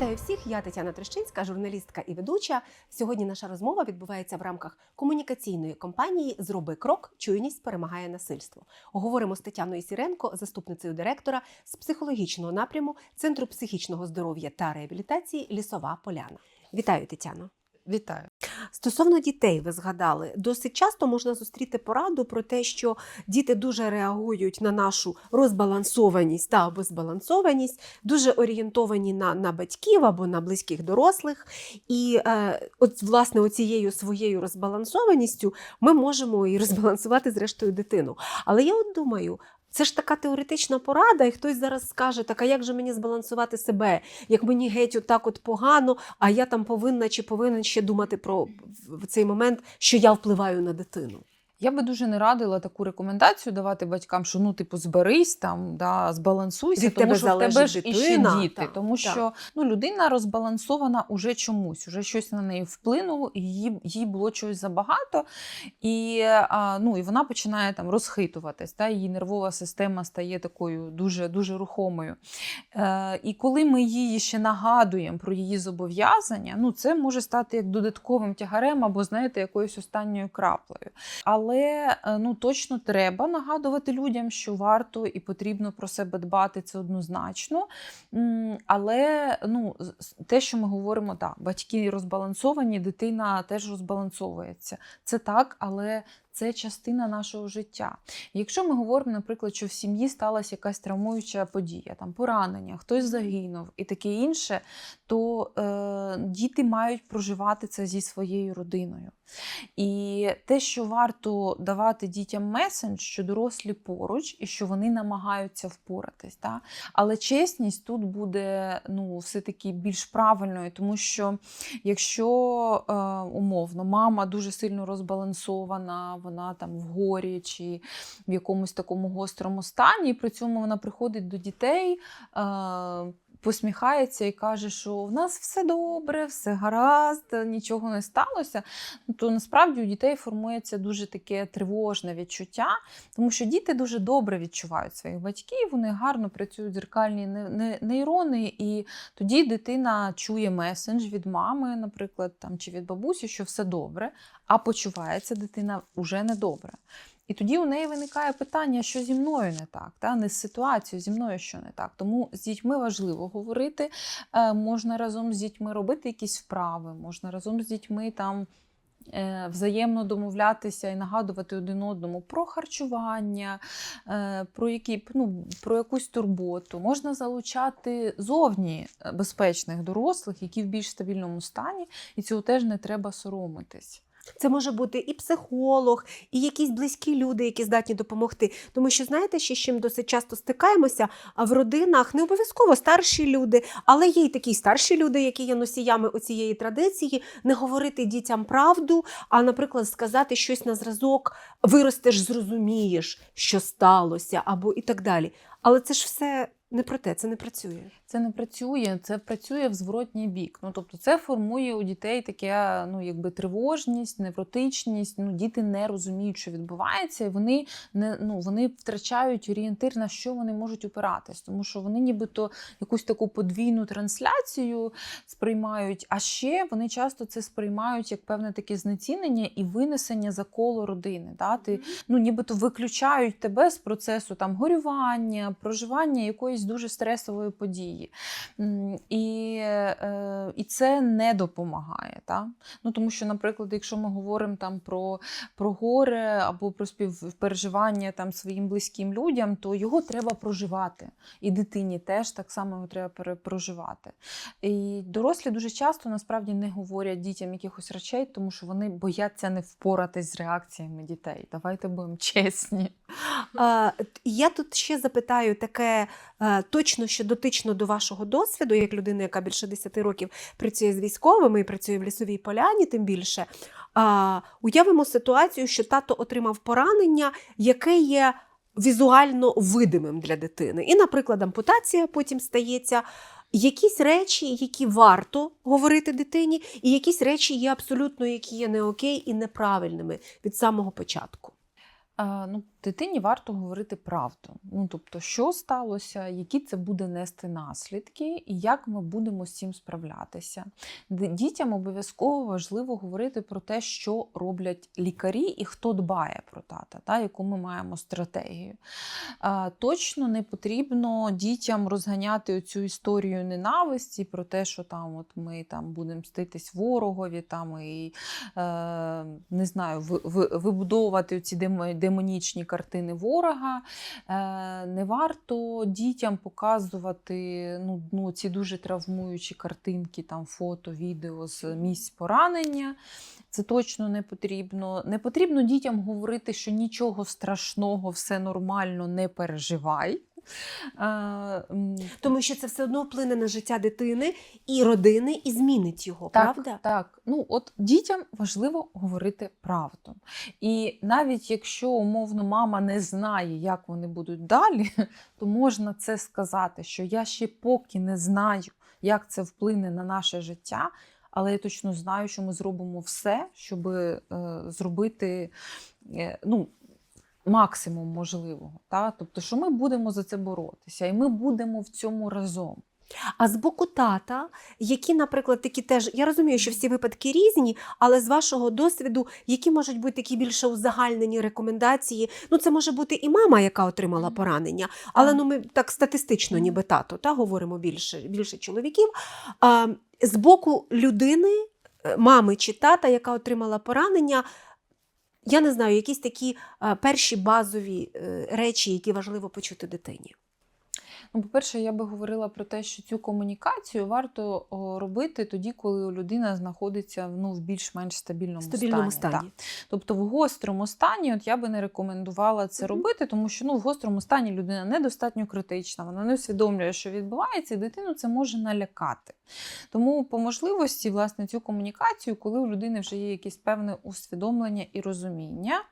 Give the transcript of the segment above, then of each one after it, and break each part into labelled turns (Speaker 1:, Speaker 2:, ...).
Speaker 1: Вітаю всіх! Я Тетяна Трещинська, журналістка і ведуча. Сьогодні наша розмова відбувається в рамках комунікаційної кампанії Зроби крок, чуйність перемагає насильство. Говоримо з Тетяною Сіренко, заступницею директора з психологічного напряму Центру психічного здоров'я та реабілітації Лісова Поляна. Вітаю, Тетяно!
Speaker 2: Вітаю.
Speaker 1: Стосовно дітей, ви згадали, досить часто можна зустріти пораду про те, що діти дуже реагують на нашу розбалансованість та або збалансованість, дуже орієнтовані на, на батьків або на близьких дорослих. І е, от, власне, оцією своєю розбалансованістю ми можемо і розбалансувати зрештою дитину. Але я от думаю. Це ж така теоретична порада, і хтось зараз скаже, так а як же мені збалансувати себе, як мені геть отак от погано, а я там повинна чи повинен ще думати про в цей момент, що я впливаю на дитину.
Speaker 2: Я би дуже не радила таку рекомендацію давати батькам, що ну, типу, зберись там, да, збалансуйся,
Speaker 1: Від
Speaker 2: тому
Speaker 1: тебе
Speaker 2: що в тебе ж
Speaker 1: дитина.
Speaker 2: діти.
Speaker 1: Так,
Speaker 2: тому
Speaker 1: так.
Speaker 2: що ну, людина розбалансована уже чомусь, уже щось на неї вплинуло, і їй, їй було чогось забагато, і, а, ну, і вона починає там розхитуватись. Да, її нервова система стає такою дуже, дуже рухомою. Е, і коли ми їй ще нагадуємо про її зобов'язання, ну, це може стати як додатковим тягарем або, знаєте, якоюсь останньою краплею. Але е, ну, точно треба нагадувати людям, що варто і потрібно про себе дбати, це однозначно. Але ну, те, що ми говоримо, так, батьки розбалансовані, дитина теж розбалансовується. Це так, але це частина нашого життя. Якщо ми говоримо, наприклад, що в сім'ї сталася якась травмуюча подія, там поранення, хтось загинув і таке інше, то е, діти мають проживати це зі своєю родиною. І те, що варто давати дітям месендж, що дорослі поруч і що вони намагаються впоратись. Да? Але чесність тут буде ну, все-таки більш правильною, тому що якщо е, умовно мама дуже сильно розбалансована, вона там в горі чи в якомусь такому гострому стані, і при цьому вона приходить до дітей. Посміхається і каже, що в нас все добре, все гаразд, нічого не сталося. Ну, то насправді у дітей формується дуже таке тривожне відчуття, тому що діти дуже добре відчувають своїх батьків, вони гарно працюють не- нейрони, і тоді дитина чує месендж від мами, наприклад, там, чи від бабусі, що все добре, а почувається дитина вже недобре. І тоді у неї виникає питання, що зі мною не так, та? не з ситуацією, зі мною що не так. Тому з дітьми важливо говорити. Е, можна разом з дітьми робити якісь вправи, можна разом з дітьми там. е, Взаємно домовлятися і нагадувати один одному про харчування, е, про, які, ну, про якусь турботу. Можна залучати зовні безпечних дорослих, які в більш стабільному стані, і цього теж не треба соромитись.
Speaker 1: Це може бути і психолог, і якісь близькі люди, які здатні допомогти. Тому що знаєте, ще з чим досить часто стикаємося, а в родинах не обов'язково старші люди, але є й такі старші люди, які є носіями оцієї традиції, не говорити дітям правду, а, наприклад, сказати щось на зразок, виростеш, зрозумієш, що сталося, або і так далі. Але це ж все не про те, це не працює.
Speaker 2: Це не працює, це працює в зворотній бік. Ну тобто, це формує у дітей таке, ну якби тривожність, невротичність. Ну діти не розуміють, що відбувається, і вони не ну вони втрачають орієнтир на що вони можуть опиратись, тому що вони нібито якусь таку подвійну трансляцію сприймають. А ще вони часто це сприймають як певне таке знецінення і винесення за коло родини. Да? Ти, ну нібито виключають тебе з процесу там горювання, проживання якоїсь дуже стресової події. І, е, і це не допомагає. Та? Ну, тому що, наприклад, якщо ми говоримо там про, про горе або про співпереживання там своїм близьким людям, то його треба проживати. І дитині теж так само його треба проживати. І дорослі дуже часто насправді не говорять дітям якихось речей, тому що вони бояться не впоратись з реакціями дітей. Давайте будемо чесні.
Speaker 1: Я тут ще запитаю таке е, точно, що дотично до вашого досвіду, як людина, яка більше 10 років працює з військовими і працює в лісовій поляні, тим більше. Уявимо ситуацію, що тато отримав поранення, яке є візуально видимим для дитини. І, наприклад, ампутація потім стається. Якісь речі, які варто говорити дитині, і якісь речі є абсолютно, які є не окей і неправильними від самого початку.
Speaker 2: А, ну, Дитині варто говорити правду. Ну, тобто, що сталося, які це буде нести наслідки, і як ми будемо з цим справлятися. Дітям обов'язково важливо говорити про те, що роблять лікарі і хто дбає про тата, та, яку ми маємо стратегію. А, точно не потрібно дітям розганяти цю історію ненависті про те, що там от ми там будемо мститись ворогові, там і е, не знаю, ви- ви- вибудовувати ці демо- демонічні картини ворога. Е, не варто дітям показувати ну, ну, ці дуже травмуючі картинки, там фото, відео з місць поранення. Це точно не потрібно. Не потрібно дітям говорити, що нічого страшного, все нормально, не переживай.
Speaker 1: Тому що це все одно вплине на життя дитини і родини, і змінить його,
Speaker 2: Так,
Speaker 1: правда?
Speaker 2: Так, ну от дітям важливо говорити правду. І навіть якщо умовно мама не знає, як вони будуть далі, то можна це сказати, що я ще поки не знаю, як це вплине на наше життя. Але я точно знаю, що ми зробимо все, щоб е, зробити е, ну, максимум можливого. Та? Тобто, що ми будемо за це боротися, і ми будемо в цьому разом.
Speaker 1: А з боку тата, які, наприклад, такі теж, я розумію, що всі випадки різні, але з вашого досвіду, які можуть бути такі більше узагальнені рекомендації? Ну, це може бути і мама, яка отримала поранення, але ну ми так статистично, ніби тато, та говоримо більше, більше чоловіків. А, з боку людини, е, мами чи тата, яка отримала поранення. Я не знаю, якісь такі перші базові е, речі, які важливо почути дитині.
Speaker 2: Ну, по-перше, я би говорила про те, що цю комунікацію варто робити тоді, коли людина знаходиться ну, в більш-менш стабільному,
Speaker 1: стабільному
Speaker 2: стані.
Speaker 1: стані.
Speaker 2: так. Тобто в гострому стані от я би не рекомендувала це
Speaker 1: Мгм.
Speaker 2: робити, тому що ну, в гострому стані людина недостатньо критична, вона не усвідомлює, що відбувається, і дитину це може налякати. Тому по можливості, власне, цю комунікацію, коли у людини вже є якесь певне усвідомлення і розуміння.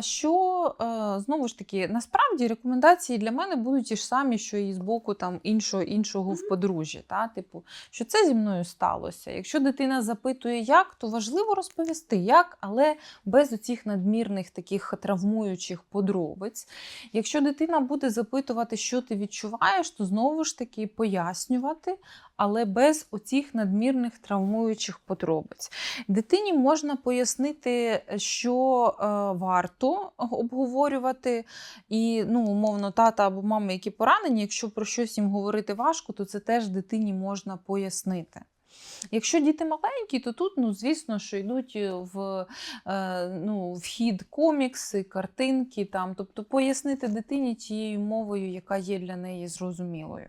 Speaker 2: Що е, знову ж таки, насправді рекомендації для мене будуть ті ж самі, що і з боку там іншого іншого в подружжі. Та? Типу, що це зі мною сталося. Якщо дитина запитує, як, то важливо розповісти, як, але без оцих надмірних таких травмуючих подробиць. Якщо дитина буде запитувати, що ти відчуваєш, то знову ж таки пояснювати, але без оцих надмірних травмуючих подробиць. Дитині можна пояснити, що е, варто обговорювати, і ну, умовно, тата або мама, які поранені, якщо про щось їм говорити важко, то це теж дитині можна пояснити. Якщо діти маленькі, то тут, ну, звісно, що йдуть в е, ну, вхід комікси, картинки, там, тобто пояснити дитині тією мовою, яка є для неї зрозумілою.